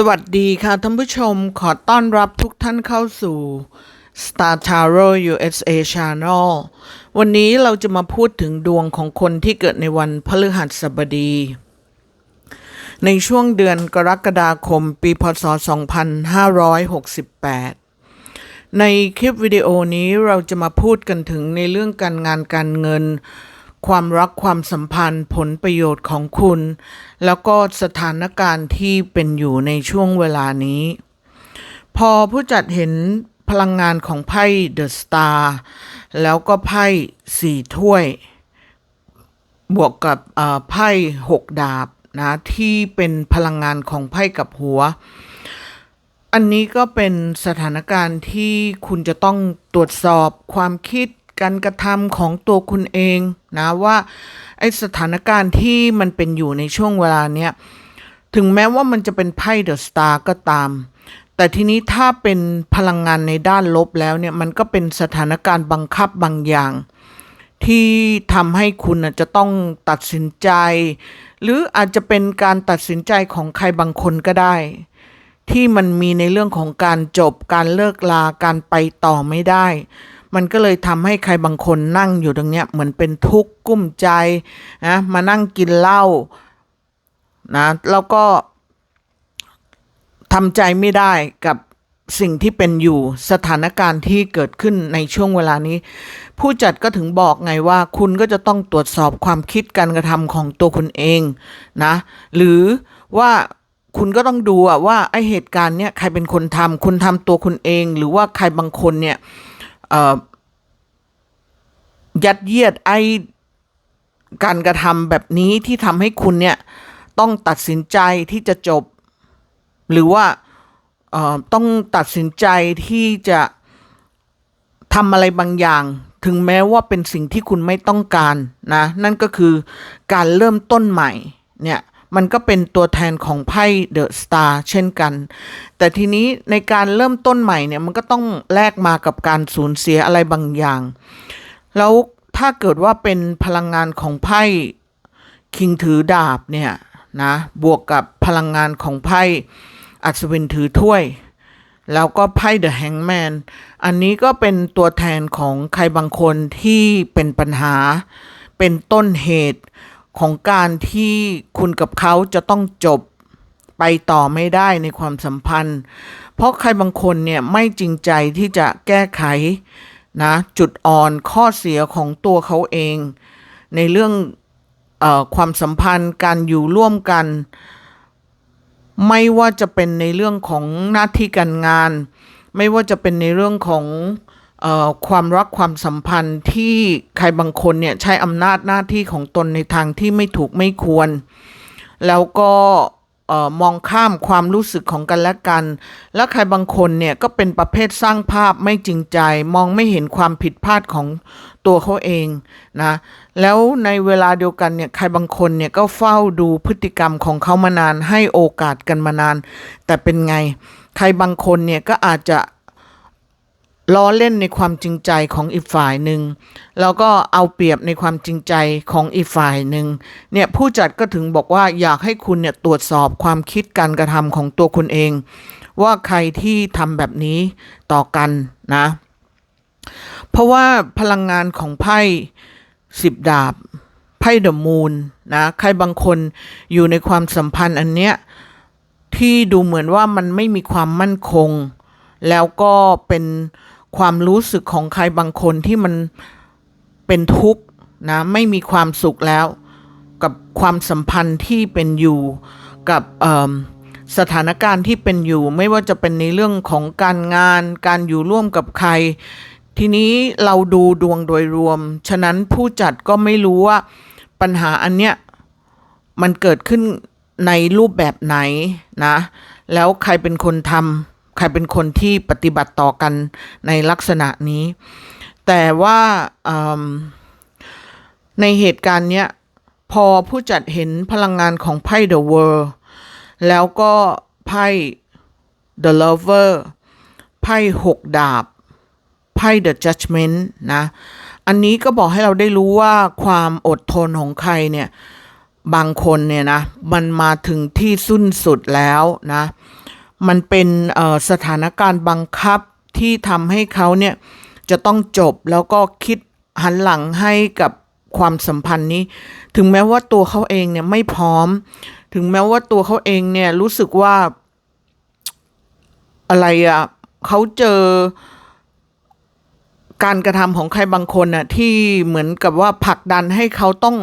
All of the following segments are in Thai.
สวัสดีค่ะท่านผู้ชมขอต้อนรับทุกท่านเข้าสู่ Star Tarot USA Channel วันนี้เราจะมาพูดถึงดวงของคนที่เกิดในวันพฤหัสบดี ในช่วงเดือนกรกฎาคมปีพศ 2568 ในคลิปวิดีโอนี้เราจะมาพูดกันถึงในเรื่องการงานการเงิน ความรักความสัมพันธ์ผลประโยชน์ของคุณ แล้วก็สถานการณ์ที่เป็นอยู่ในช่วงเวลานี้ พอผู้จัดเห็นพลังงานของไพ่เดอะสตาร์แล้วก็ไพ่สี่ถ้วย บวกกับอ่อไพ่หกดาบนะที่เป็นพลังงานของไพ่กับหัว อันนี้ก็เป็นสถานการณ์ที่คุณจะต้องตรวจสอบความคิด การกระทำของตัวคุณเองนะว่าไอสถานการณ์ที่มันเป็นอยู่ในช่วงเวลาเนี้ยถึงแม้ว่ามันจะเป็นไพ่เดอะสตาร์ก็ตาม แต่ทีนี้ถ้าเป็นพลังงานในด้านลบแล้วเนี่ยมันก็เป็นสถานการณ์บังคับบางอย่าง ที่ทำให้คุณน่ะจะต้องตัดสินใจ หรืออาจจะเป็นการตัดสินใจของใครบางคนก็ได้ ที่มันมีในเรื่องของการจบการเลิกลาการไปต่อไม่ได้ มันก็เลยทำให้ใครบางคนนั่งอยู่ตรงเนี้ยเหมือนเป็นทุกข์กุ้มใจนะมานั่งกินเหล้านะแล้วก็ทำใจไม่ได้กับสิ่งที่เป็นอยู่สถานการณ์ที่เกิดขึ้นในช่วงเวลานี้ ผู้จัดก็ถึงบอกไงว่า คุณก็จะต้องตรวจสอบความคิดการกระทำของตัวคุณเองนะ หรือว่าคุณก็ต้องดูว่าไอเหตุการณ์เนี้ยใครเป็นคนทำคุณทำตัวคุณเอง หรือว่าใครบางคนเนี่ย ยัดเยียดไอการกระทำแบบนี้ที่ทำให้คุณเนี่ย ต้องตัดสินใจที่จะจบ หรือว่าต้องตัดสินใจที่จะทำอะไรบางอย่าง ถึงแม้ว่าเป็นสิ่งที่คุณไม่ต้องการนะ นั่นก็คือการเริ่มต้นใหม่เนี่ย มันก็เป็นตัวแทนของไพ่เดอะสตาร์เช่นกัน แต่ทีนี้ในการเริ่มต้นใหม่เนี่ยมันก็ต้องแลกมากับการสูญเสียอะไรบางอย่าง แล้วถ้าเกิดว่าเป็นพลังงานของไพ่คิงถือดาบเนี่ยนะบวกกับพลังงานของไพ่อัศวินถือถ้วย แล้วก็ไพ่เดอะแฮงแมนอันนี้ก็เป็นตัวแทนของใครบางคนที่เป็นปัญหาเป็นต้นเหตุ ของการที่คุณกับเขาจะต้องจบไปต่อไม่ได้ในความสัมพันธ์ เพราะใครบางคนเนี่ยไม่จริงใจที่จะแก้ไขนะจุดอ่อนข้อเสียของตัวเขาเอง ในเรื่องออความสัมพันธ์การอยู่ร่วมกัน ไม่ว่าจะเป็นในเรื่องของหน้าที่การงาน ไม่ว่าจะเป็นในเรื่องของ ความรักความสัมพันธ์ที่ใครบางคนเนี่ยใช้อำนาจหน้าที่ของตนในทางที่ไม่ถูกไม่ควร แล้วก็มองข้ามความรู้สึกของกันและกัน และใครบางคนเนี่ยก็เป็นประเภทสร้างภาพไม่จริงใจ มองไม่เห็นความผิดพลาดของตัวเขาเองนะแล้วในเวลาเดียวกันเนี่ยใครบางคนเนี่ยก็เฝ้าดูพฤติกรรมของเขามานานให้โอกาสกันมานาน แต่เป็นไง ใครบางคนเนี่ยก็อาจจะ ล้อเล่นในความจริงใจของอีกฝ่ายหนึ่งแล้วก็เอาเปรียบในความจริงใจของอีกฝ่ายหนึ่งเนี่ยผู้จัดก็ถึงบอกว่าอยากให้คุณเนี่ยตรวจสอบความคิดการกระทำของตัวคุณเอง ว่าใครที่ทำแบบนี้ต่อกันนะ เพราะว่าพลังงานของไพ่สิบดาบไพ่เดอะมูนนะใครบางคนอยู่ในความสัมพันธ์อันเนี้ยที่ดูเหมือนว่ามันไม่มีความมั่นคง แล้วก็เป็น ความรู้สึกของใครบางคนที่มันเป็นทุกข์นะไม่มีความสุขแล้ว กับความสัมพันธ์ที่เป็นอยู่กับสถานการณ์ที่เป็นอยู่ ไม่ว่าจะเป็นในเรื่องของการงาน การอยู่ร่วมกับใคร ทีนี้เราดูดวงโดยรวม ฉะนั้นผู้จัดก็ไม่รู้ว่าปัญหาอันเนี้ยมันเกิดขึ้นในรูปแบบไหนนะ แล้วใครเป็นคนทำ ใครเป็นคนที่ปฏิบัติต่อกันในลักษณะนี้ แต่ว่าในเหตุการณ์เนี้ย พอผู้จัดเห็นพลังงานของไพ่ The World แล้วก็ไพ่ The Lover ไพ่หกดาบ ไพ่ The Judgment นะ อันนี้ก็บอกให้เราได้รู้ว่าความอดทนของใครเนี่ย บางคนเนี่ยนะ มันมาถึงที่สุดสุดแล้วนะ มันเป็นสถานการณ์บังคับที่ทำให้เขาเนี่ยจะต้องจบแล้วก็คิดหันหลังให้กับความสัมพันธ์นี้ ถึงแม้ว่าตัวเขาเองเนี่ยไม่พร้อม ถึงแม้ว่าตัวเขาเองเนี่ยรู้สึกว่าอะไรอะ่ะเขาเจอการกระทำของใครบางคนน่ะที่เหมือนกับว่าผลักดันให้เขาต้อง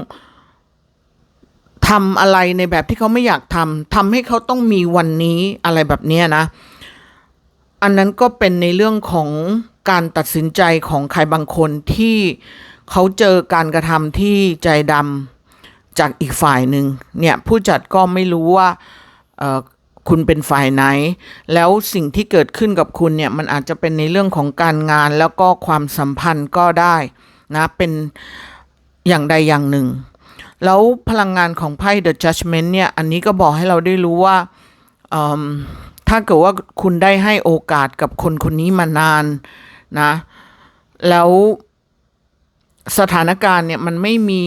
ทำอะไรในแบบที่เขาไม่อยากทำทำให้เขาต้องมีวันนี้อะไรแบบนี้นะ อันนั้นก็เป็นในเรื่องของการตัดสินใจของใครบางคนที่เขาเจอการกระทำที่ใจดำจากอีกฝ่ายหนึ่งเนี่ยผู้จัดก็ไม่รู้ว่าคุณเป็นฝ่ายไหน แล้วสิ่งที่เกิดขึ้นกับคุณเนี่ยมันอาจจะเป็นในเรื่องของการงานแล้วก็ความสัมพันธ์ก็ได้นะเป็นอย่างใดอย่างหนึ่ง แล้วพลังงานของไพ่ The Judgment เนี่ย อันนี้ก็บอกให้เราได้รู้ว่า ถ้าเกิดว่าคุณได้ให้โอกาสกับคนคนนี้มานานนะ แล้วสถานการณ์เนี่ยมันไม่มี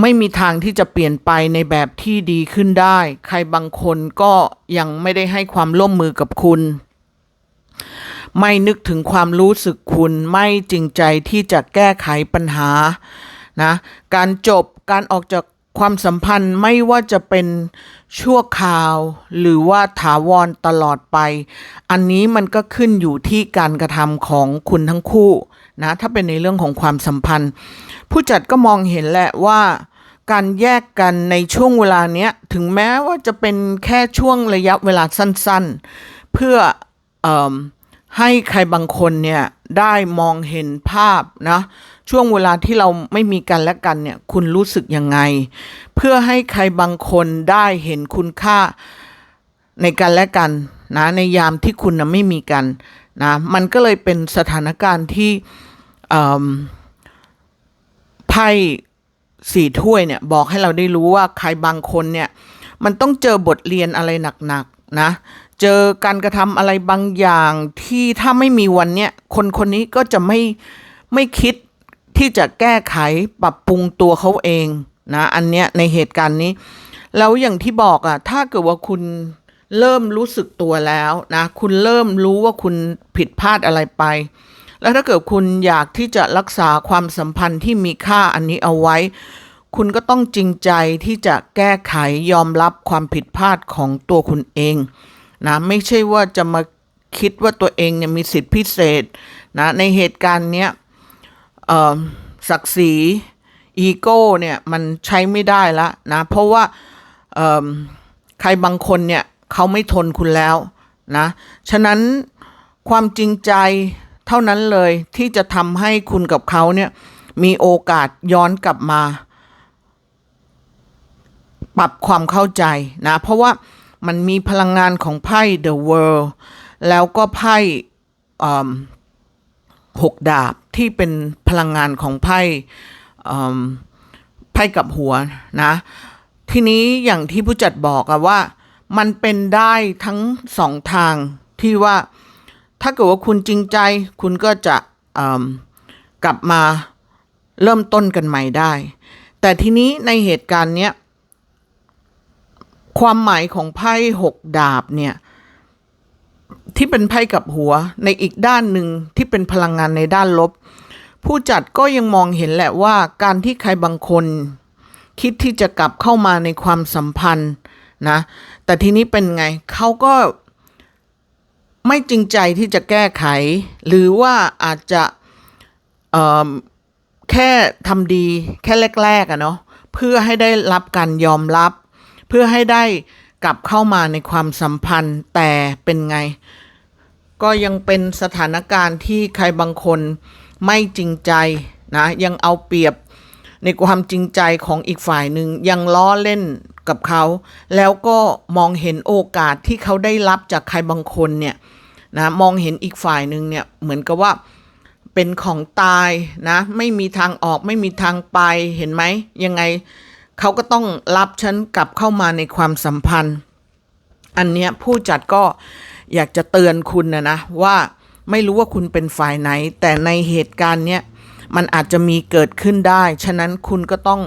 ไม่มีทางที่จะเปลี่ยนไปในแบบที่ดีขึ้นได้ ใครบางคนก็ยังไม่ได้ให้ความร่วมมือกับคุณ ไม่นึกถึงความรู้สึกคุณ ไม่จริงใจที่จะแก้ไขปัญหา นะการจบการออกจากความสัมพันธ์ไม่ว่าจะเป็นชั่วคราว หรือว่าถาวรตลอดไป อันนี้มันก็ขึ้นอยู่ที่การกระทำของคุณทั้งคู่นะถ้าเป็นในเรื่องของความสัมพันธ์ ผู้จัดก็มองเห็นแหละว่าการแยกกันในช่วงเวลาเนี้ยถึงแม้ว่าจะเป็นแค่ช่วงระยะเวลาสั้นๆ เพื่อเอให้ใครบางคนเนี่ยได้มองเห็นภาพนะ ช่วงเวลาที่เราไม่มีกันและกันเนี่ยคุณรู้สึกยังไง เพื่อให้ใครบางคนได้เห็นคุณค่าในกันและกันนะในยามที่คุณนะไม่มีกันนะมันก็เลยเป็นสถานการณ์ที่ไพ่สี่ถ้วยเนี่ยบอกให้เราได้รู้ว่าใครบางคนเนี่ยมันต้องเจอบทเรียนอะไรหนักๆนะเจอการกระทำอะไรบางอย่างที่ถ้าไม่มีวันเนี้ยคนคนนี้ก็จะไม่ไม่คิด ที่จะแก้ไขปรับปรุงตัวเขาเองนะอันเนี้ยในเหตุการณ์นี้ แล้วอย่างที่บอกอะถ้าเกิดว่าคุณเริ่มรู้สึกตัวแล้วนะคุณเริ่มรู้ว่าคุณผิดพลาดอะไรไป แล้วถ้าเกิดคุณอยากที่จะรักษาความสัมพันธ์ที่มีค่าอันนี้เอาไว้ คุณก็ต้องจริงใจที่จะแก้ไขยอมรับความผิดพลาดของตัวคุณเองนะไม่ใช่ว่าจะมาคิดว่าตัวเองเนี่ยมีสิทธิพิเศษนะในเหตุการณ์เนี้ย ศักดิ์ศรีอีโก้เนี่ยมันใช้ไม่ได้ละนะ เพราะว่าใครบางคนเนี่ยเขาไม่ทนคุณแล้วนะ ฉะนั้นความจริงใจเท่านั้นเลยที่จะทำให้คุณกับเขาเนี่ยมีโอกาสย้อนกลับมา ปรับความเข้าใจนะ เพราะว่ามันมีพลังงานของไพ่ The World แล้วก็ไพ่หกดาบ ที่เป็นพลังงานของไพ่ไพ่กับหัวนะ ทีนี้อย่างที่ผู้จัดบอกอะว่า มันเป็นได้ทั้งสองทางที่ว่าถ้าเกิดว่าคุณจริงใจ คุณก็จะกลับมาเริ่มต้นกันใหม่ได้ แต่ทีนี้ในเหตุการณ์เนี้ยความหมายของไพ่หกดาบเนี่ยที่เป็นไพ่กับหัวในอีกด้านหนึ่งที่เป็นพลังงานในด้านลบ ผู้จัดก็ยังมองเห็นแหละว่าการที่ใครบางคน คิดที่จะกลับเข้ามาในความสัมพันธ์นะแต่ทีนี้เป็นไงเขาก็ไม่จริงใจที่จะแก้ไข หรือว่าอาจจะแค่ทำดีแค่แรกๆอะเนาะเพื่อให้ได้รับการยอมรับ เพื่อให้ได้กลับเข้ามาในความสัมพันธ์แต่เป็นไง ก็ยังเป็นสถานการณ์ที่ใครบางคน ไม่จริงใจนะยังเอาเปรียบในความจริงใจของอีกฝ่ายหนึ่งยังล้อเล่นกับเขา แล้วก็มองเห็นโอกาสที่เขาได้รับจากใครบางคนเนี่ยนะมองเห็นอีกฝ่ายหนึ่งเนี่ยเหมือนกับว่าเป็นของตายนะไม่มีทางออกไม่มีทางไปเห็นไหมยังไงเขาก็ต้องรับฉันกลับเข้ามาในความสัมพันธ์ อันเนี้ยผู้จัดก็อยากจะเตือนคุณนะนะว่า ไม่รู้ว่าคุณเป็นฝ่ายไหน แต่ในเหตุการณ์เนี้ยมันอาจจะมีเกิดขึ้นได้ ฉะนั้นคุณก็ต้อง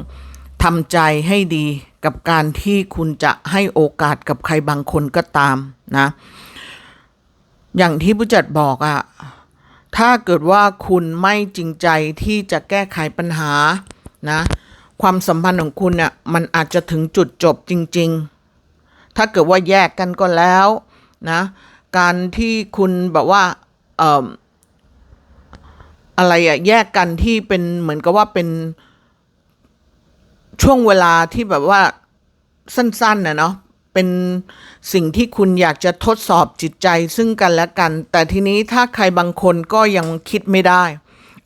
ทำใจให้ดีกับการที่คุณจะให้โอกาสกับใครบางคนก็ตามนะ อย่างที่ผู้จัดบอกอะถ้าเกิดว่าคุณไม่จริงใจที่จะแก้ไขปัญหานะ ความสัมพันธ์ของคุณเนี่ยมันอาจจะถึงจุดจบจริง ๆ ถ้าเกิดว่าแยกกันก็แล้วนะ การที่คุณแบบว่า อะไรอะแยกกันที่เป็นเหมือนกับว่าเป็นช่วงเวลาที่แบบว่าสั้นๆนะเนาะเป็นสิ่งที่คุณอยากจะทดสอบจิตใจซึ่งกันและกัน แต่ทีนี้ถ้าใครบางคนก็ยังคิดไม่ได้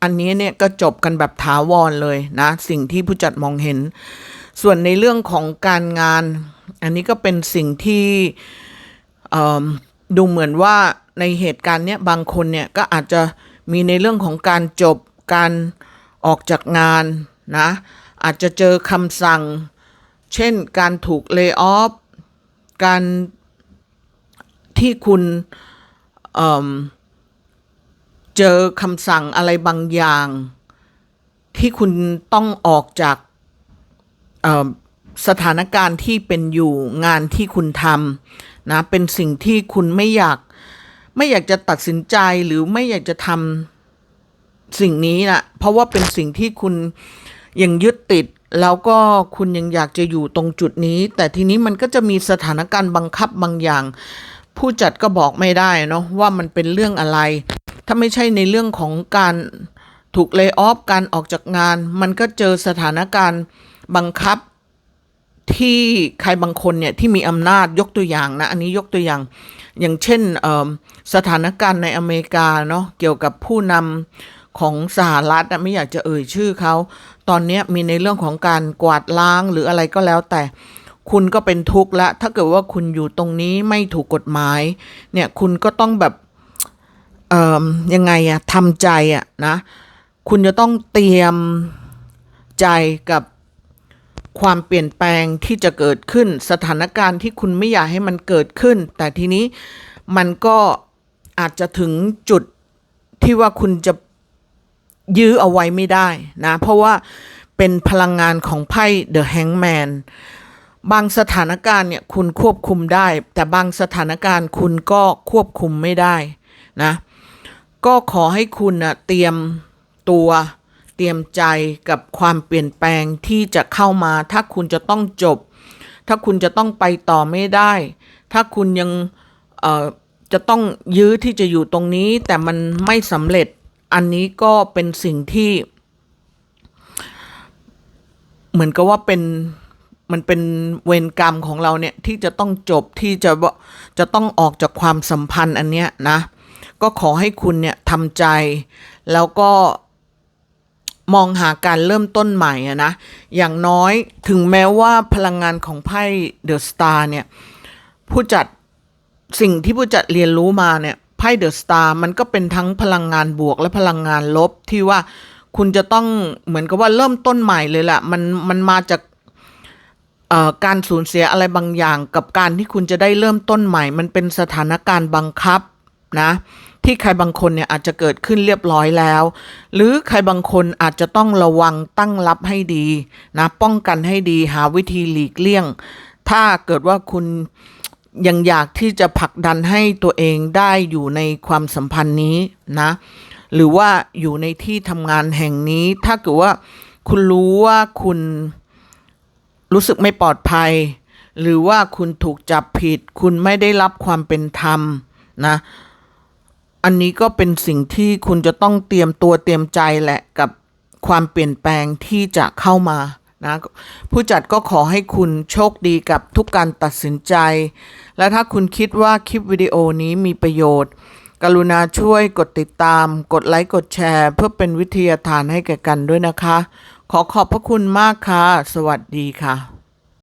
อันนี้เนี่ยก็จบกันแบบถาวรเลยนะ สิ่งที่ผู้จัดมองเห็น ส่วนในเรื่องของการงาน อันนี้ก็เป็นสิ่งที่เอิ่ม ดูเหมือนว่าในเหตุการณ์เนี้ยบางคนเนี่ยก็อาจจะมีในเรื่องของการจบการออกจากงานนะอาจจะเจอคำสั่ง เช่นการถูกเลิกออฟการที่คุณเเจอคำสั่งอะไรบางอย่าง ที่คุณต้องออกจากสถานการณ์ที่เป็นอยู่งานที่คุณทำ นะ เป็นสิ่งที่คุณไม่อยาก ไม่อยากจะตัดสินใจหรือไม่อยากจะทำสิ่งนี้นะเพราะว่าเป็นสิ่งที่คุณยังยึดติด แล้วก็คุณยังอยากจะอยู่ตรงจุดนี้ แต่ทีนี้มันก็จะมีสถานการณ์บังคับบางอย่าง ผู้จัดก็บอกไม่ได้เนาะว่ามันเป็นเรื่องอะไร ถ้าไม่ใช่ในเรื่องของการถูกเล y o ออฟการออกจากงาน มันก็เจอสถานการณ์บังคับ ที่ใครบางคนเนี่ยที่มีอำนาจยกตัวอย่างนะ อันนี้ยกตัวอย่าง อย่างเช่นสถานการณ์ในอเมริกาเนาะเกี่ยวกับผู้นำของสหรัฐอะไม่อยากจะเอ่ยชื่อเขา ตอนนี้มีในเรื่องของการกวาดล้างหรืออะไรก็แล้วแต่คุณก็เป็นทุกข์ละ ถ้าเกิดว่าคุณอยู่ตรงนี้ไม่ถูกกฎหมาย เนี่ย คุณก็ต้องแบบ เอ่อ ยังไงอะทำใจอะนะ คุณจะต้องเตรียมใจกับ ความเปลี่ยนแปลงที่จะเกิดขึ้น สถานการณ์ที่คุณไม่อยากให้มันเกิดขึ้น แต่ทีนี้มันก็อาจจะถึงจุดที่ว่าคุณจะยื้อเอาไว้ไม่ได้นะ เพราะว่าเป็นพลังงานของไพ่ The Hangman บางสถานการณ์เนี่ยคุณควบคุมได้ แต่บางสถานการณ์คุณก็ควบคุมไม่ได้นะ ก็ขอให้คุณนะเตรียมตัว ตรียมใจกับความเปลี่ยนแปลงที่จะเข้ามา ถ้าคุณจะต้องจบ ถ้าคุณจะต้องไปต่อไม่ได้ ถ้าคุณยังจะต้องยื้อที่จะอยู่ตรงนี้ แต่มันไม่สำเร็จอันนี้ก็เป็นสิ่งที่ เหมือนกับว่าเป็นมันเป็นเวรกรรมของเราเนี่ย ที่จะต้องจบที่จะจะต้องออกจากความสัมพันธ์อันเนี้ยนะ ก็ขอให้คุณเนี่ยทำใจแล้วก็ มองหาการเริ่มต้นใหม่อะนะ อย่างน้อยถึงแม้ว่าพลังงานของไพ่เดอะสตาร์เนี่ย ผู้จัดสิ่งที่ผู้จัดเรียนรู้มาเนี่ยไพ่เดอะสตาร์มันก็เป็นทั้งพลังงานบวกและพลังงานลบที่ว่าคุณจะต้องเหมือนกับว่าเริ่มต้นใหม่เลยแหละมันมันมาจากการสูญเสียอะไรบางอย่างกับการที่คุณจะได้เริ่มต้นใหม่ มันเป็นสถานการณ์บังคับ นะ ที่ใครบางคนเนี่ยอาจจะเกิดขึ้นเรียบร้อยแล้ว หรือใครบางคนอาจจะต้องระวังตั้งรับให้ดีนะป้องกันให้ดีหาวิธีหลีกเลี่ยง ถ้าเกิดว่าคุณยังอยากที่จะผลักดันให้ตัวเองได้อยู่ในความสัมพันธ์นี้นะ หรือว่าอยู่ในที่ทำงานแห่งนี้ ถ้าเกิดว่าคุณรู้ว่าคุณรู้สึกไม่ปลอดภัย หรือว่าคุณถูกจับผิด คุณไม่ได้รับความเป็นธรรมนะ อันนี้ก็เป็นสิ่งที่คุณจะต้องเตรียมตัวเตรียมใจแหละกับความเปลี่ยนแปลงที่จะเข้ามานะผู้จัดก็ขอให้คุณโชคดีกับทุกการตัดสินใจ และถ้าคุณคิดว่าคลิปวิดีโอนี้มีประโยชน์ กรุณาช่วยกดติดตาม กดไลค์ กดแชร์ เพื่อเป็นวิทยาทานให้แก่กันด้วยนะคะ ขอขอบพระคุณมากค่ะ สวัสดีค่ะ